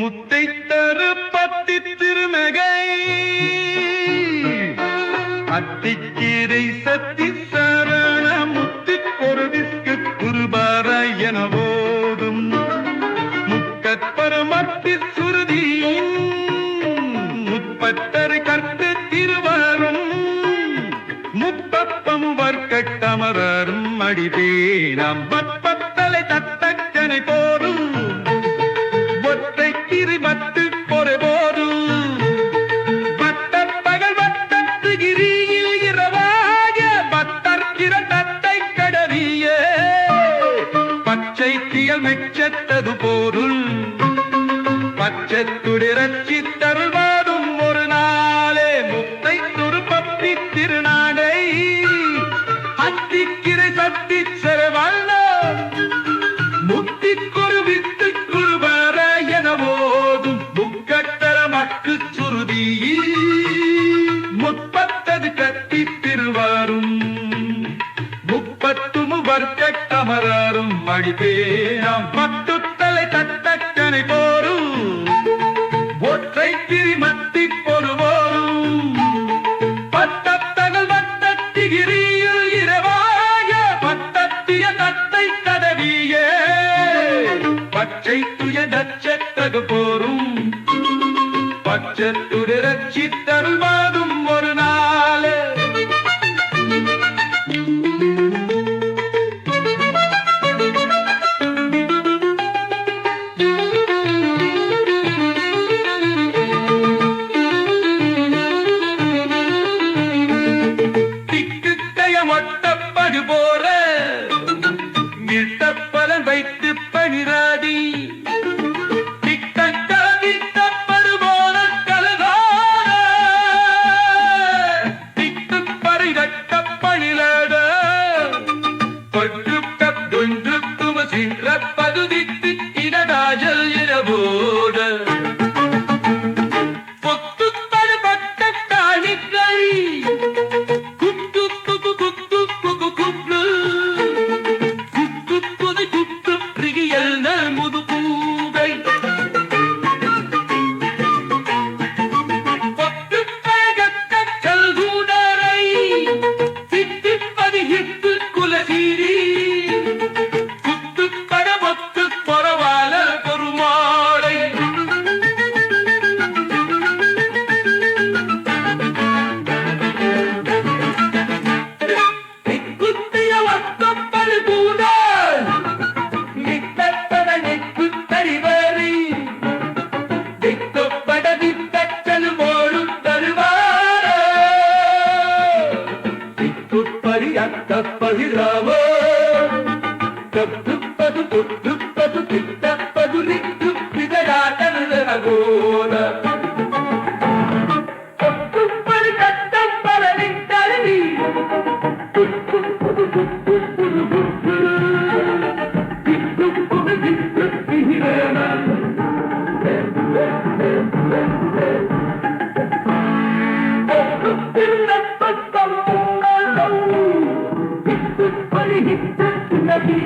முத்தை தரு பத்தி திருமகை அத்திக்கீரை சத்தி சரண முத்தி பொருவிற்கு குருபார என போதும் முக்கற்பரமத்தி சுருதியின் முப்பத்தரை கற்று திருவாரும். முப்பப்பம் வர்க்க வர்க்கட்டமரரும் அடிபேனம் பற்பத்தலை கிரிமத்து பொறை போரும் பட்டர் பகல் வட்டத்து கிரியில் இரவாக பட்டர் கிரட்டத்தை கடறிய பச்சை தியல் மெச்சத்தது போருள். பச்சத்துடிரச்சி முப்பத்து முவர்க்கமராரும் அடிபேராம் பட்டுத்தலை தட்டக்கனை போரும். ஒற்றை திரி மத்தி பொறுவோரும் பட்டத்தகல் வட்டத்திகிரியில் இரவாய பட்டத்திய தத்தை கதவியே. பச்சை துய தச்சத்தகு போரும். பச்சத்துரட்சி தருவாதும் ஒட்டப்படு போற விட்டப்பலன் வைத்து பணிராடி తప్పది రామా తప్పు తప్పు తప్పు తప్పు పరిహించుతున్నది